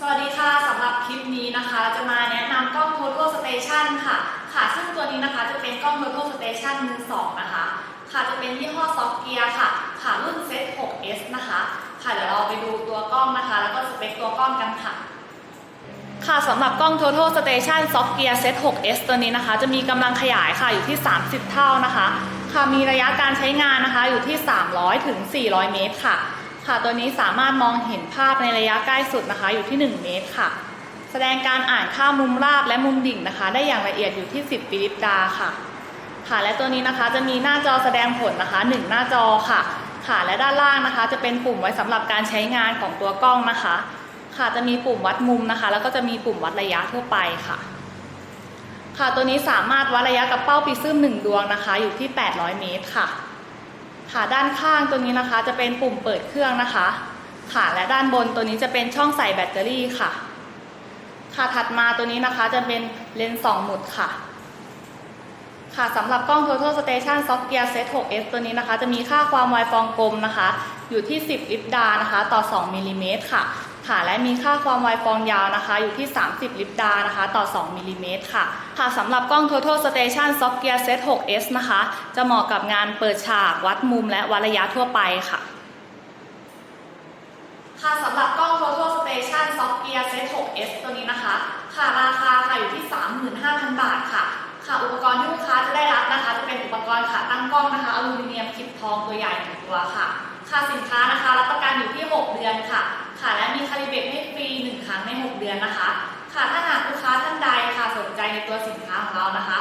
สวัสดีค่ะสำหรับคลิปนี้นะคะ จะมาแนะนำกล้อง Total Station ค่ะ ค่ะ ซึ่งตัวนี้นะคะจะเป็นกล้อง Total Station มือสองนะคะ ค่ะจะเป็นยี่ห้อซอฟเกียค่ะ ค่ะรุ่น Set 6S นะคะ ค่ะเดี๋ยวเราไปดูตัวกล้องนะคะ แล้วก็สเปคตัวกล้องกันค่ะ ค่ะสำหรับกล้อง Total Station Soft Gear Set 6S ตัวนี้นะคะ จะมีกำลังขยายค่ะอยู่ที่ 30 เท่านะคะ ค่ะมีระยะการใช้งานนะคะอยู่ที่ 300ถึง400 เมตรค่ะ ค่ะตัวนี้สามารถมองเห็นภาพในระยะใกล้สุดนะคะ อยู่ที่ 1 เมตรค่ะ แสดงการอ่านค่ามุมราบและมุมดิ่งนะคะ ได้อย่างละเอียดอยู่ที่ 10ฟิลิปดาค่ะ ค่ะและตัวนี้นะคะจะมีหน้าจอแสดงผลนะคะ 1 หน้าจอค่ะ ค่ะและด้านล่างนะคะ จะเป็นปุ่มไว้สำหรับการใช้งานของตัวกล้องนะคะ ค่ะจะมีปุ่มวัดมุมนะคะ แล้วก็จะมีปุ่มวัดระยะทั่วไปค่ะ ค่ะตัวนี้สามารถวัดระยะกับเป้าปีซึมหนึ่งดวงนะคะ อยู่ที่ 800 เมตรค่ะ ค่ะด้านข้างตัวนี้นะคะ จะเป็นปุ่มเปิดเครื่องนะคะ ค่ะและด้านบนตัวนี้จะเป็นช่องใส่แบตเตอรี่ค่ะ ค่ะถัดมาตัวนี้นะคะจะเป็นเลนส์สองหมุดค่ะ ค่ะสำหรับกล้อง Total Station Soft Gear Set 6S ตัวนี้นะคะ จะมีค่าความไวฟองกลมนะคะ อยู่ที่ 10 ลิปดานะคะ ต่อ 2มิลลิเมตรค่ะ ค่ะ และมีค่าความไวฟองยาวนะคะ อยู่ที่ 30 ลิปดานะคะ ต่อ 2มิลลิเมตรค่ะ ค่ะสำหรับกล้อง Total Station Soft Gear Set 6S นะคะ จะเหมาะกับงานเปิดฉากวัดมุมและวัดระยะทั่วไปค่ะ ค่ะสำหรับกล้อง Total Station Soft Gear Set 6S ตัวนี้นะคะ ค่ะราคาค่ะอยู่ที่ 35,000 บาทค่ะค่ะอุปกรณ์ที่ลูกค้าจะได้รับนะคะ จะเป็นอุปกรณ์ขาตั้งกล้องนะคะอลูมิเนียมคลิปทองตัวใหญ่หนึ่งตัวค่ะ ค่าสินค้านะคะรับประกันอยู่ที่ 6 เดือนค่ะ ค่ะและมีคาลิเบตให้ฟรี 1 ครั้งใน 6 เดือนนะคะ ค่ะถ้าหากลูกค้าท่านใดค่ะสนใจในตัวสินค้าของเรานะคะ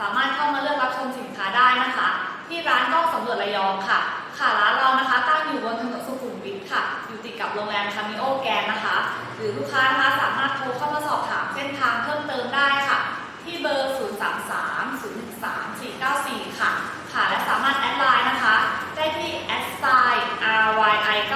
สามารถเข้ามาเลือกรับชมสินค้าได้นะคะ ที่ร้านกล้องสำรวจระยองค่ะ ค่ะร้านเรานะคะตั้งอยู่บนถนนสุขุมวิทค่ะ อยู่ติดกับโรงแรมคามิโอแกนนะคะ หรือลูกค้านะคะสามารถโทรเข้ามาสอบถามเส้นทางเพิ่มเติมได้ค่ะ ที่เบอร์ 0 3 3 0 1 3 4 9 4 ค่ะ ค่ะและสามารถแอดไลน์นะคะ ได้ที่ s i r y i 9